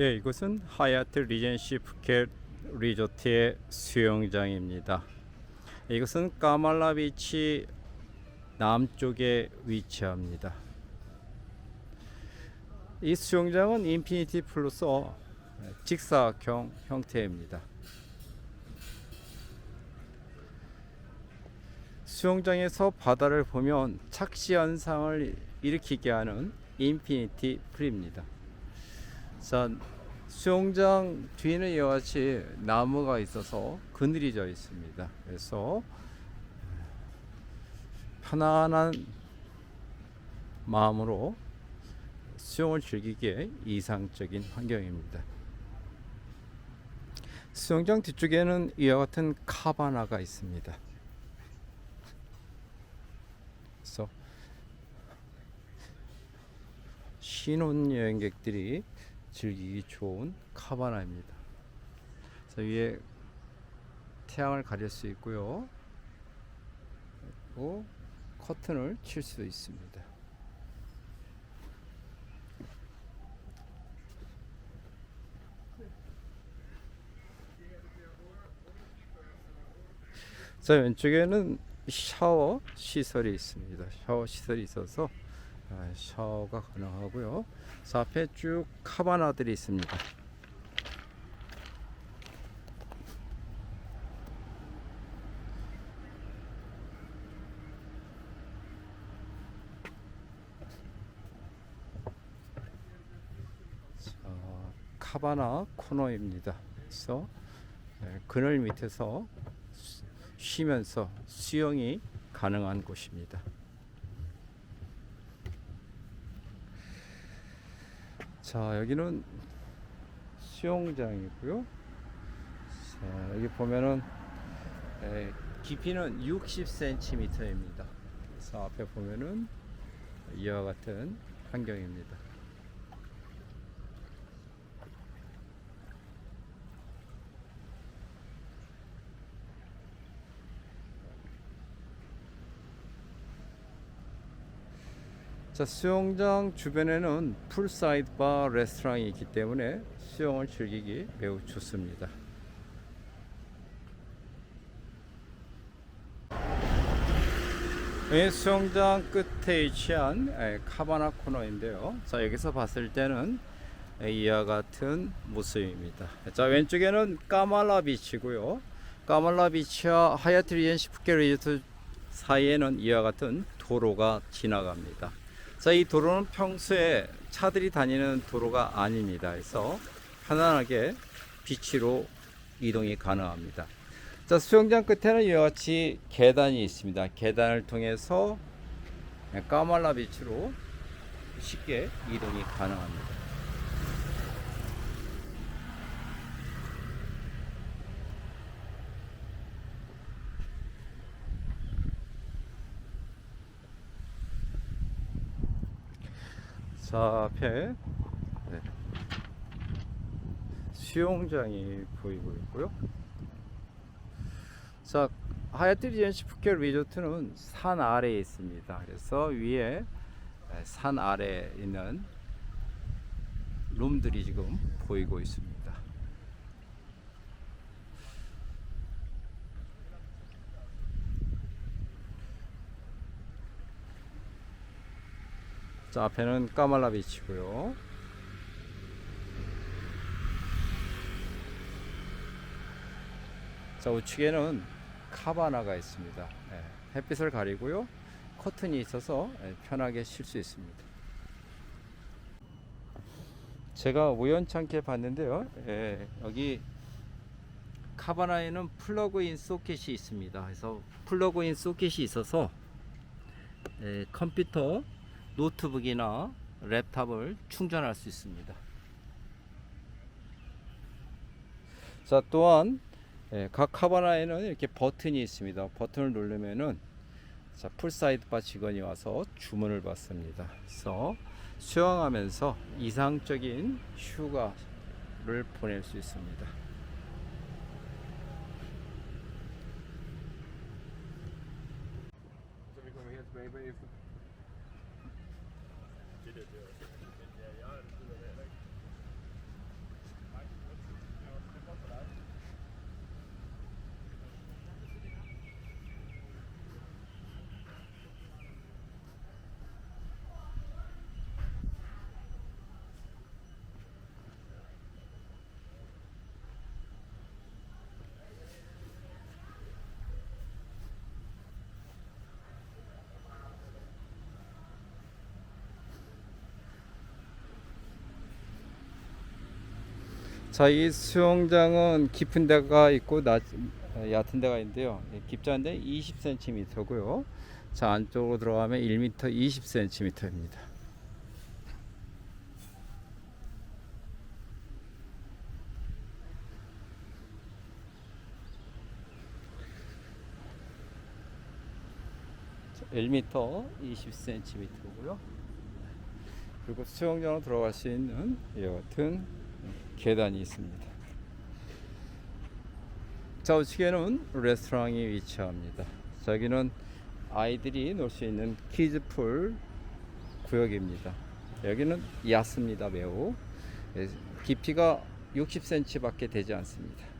예, 이곳은 하얏트 리젠시 푸켓 리조트의 수영장입니다. 이곳은 까말라 비치 남쪽에 위치합니다. 이 수영장은 인피니티 플러스 직사각형 형태입니다. 수영장에서 바다를 보면 착시 현상을 일으키게 하는 인피니티 풀입니다. 자, 수영장 뒤에는 이와 같이 나무가 있어서 그늘이 져 있습니다. 그래서 편안한 마음으로 수영을 즐기기에 이상적인 환경입니다. 수영장 뒤쪽에는 이와 같은 카바나가 있습니다. 그래서 신혼여행객들이 즐기기 좋은 카바나입니다. 그래서 위에 태양을 가릴 수 있고요. 그리고 커튼을 칠 수도 있습니다. 자 왼쪽에는 샤워 시설이 있습니다. 샤워 시설이 있어서 아, 샤워가 가능하고요. 자, 앞에 쭉 카바나들이 있습니다. 자, 카바나 코너입니다. 그래서 네, 그늘 밑에서 쉬- 쉬면서 수영이 가능한 곳입니다. 자 여기는 수영장이고요. 자 여기 보면은 에, 깊이는 60cm입니다. 그래서 앞에 보면은 이와 같은 환경입니다. 자 수영장 주변에는 풀사이드 바 레스토랑이 있기 때문에 수영을 즐기기 매우 좋습니다. 이 수영장 끝에 위치한 에, 카바나 코너인데요. 자 여기서 봤을 때는 에, 이와 같은 모습입니다. 자 왼쪽에는 까말라 비치고요. 까말라 비치와 하얏트 푸켓 리조트 사이에는 이와 같은 도로가 지나갑니다. 자, 이 도로는 평소에 차들이 다니는 도로가 아닙니다. 그래서 편안하게 비치로 이동이 가능합니다. 자, 수영장 끝에는 이와 같이 계단이 있습니다. 계단을 통해서 까말라 비치로 쉽게 이동이 가능합니다. 자, 앞에 네. 수영장이 보이고 있고요. 자, 하얏트 리젠시 푸켓 리조트는 산 아래에 있습니다. 그래서 위에 네, 산 아래에 있는 룸들이 지금 보이고 있습니다. 자, 앞에는 까말라 비치고요. 자, 우측에는 카바나가 있습니다. 예, 햇빛을 가리고요. 커튼이 있어서 예, 편하게 쉴 수 있습니다. 제가 우연찮게 봤는데요. 예, 여기 카바나에는 플러그인 소켓이 있습니다. 그래서 플러그인 소켓이 있어서 예, 컴퓨터 노트북이나 랩탑을 충전할 수 있습니다. 자 또한 예, 각 카바나에는 이렇게 버튼이 있습니다. 버튼을 누르면은 자 풀사이드 바 직원이 와서 주문을 받습니다. 그래서 수영하면서 이상적인 휴가를 보낼 수 있습니다. did do it. 자, 이 수영장은 깊은 데가 있고 낮, 어, 얕은 데가 있는데요. 예, 깊지않은데 20cm고요. 자, 안쪽으로 들어가면 1m 20cm입니다. 자, 1m 20cm고요. 그리고 수영장으로 들어갈 수 있는 이와 같은 계단이 있습니다. 좌우측에는 레스토랑이 위치합니다. 저기는 아이들이 놀 수 있는 키즈풀 구역입니다. 여기는 얕습니다, 매우. 예, 깊이가 60cm밖에 되지 않습니다.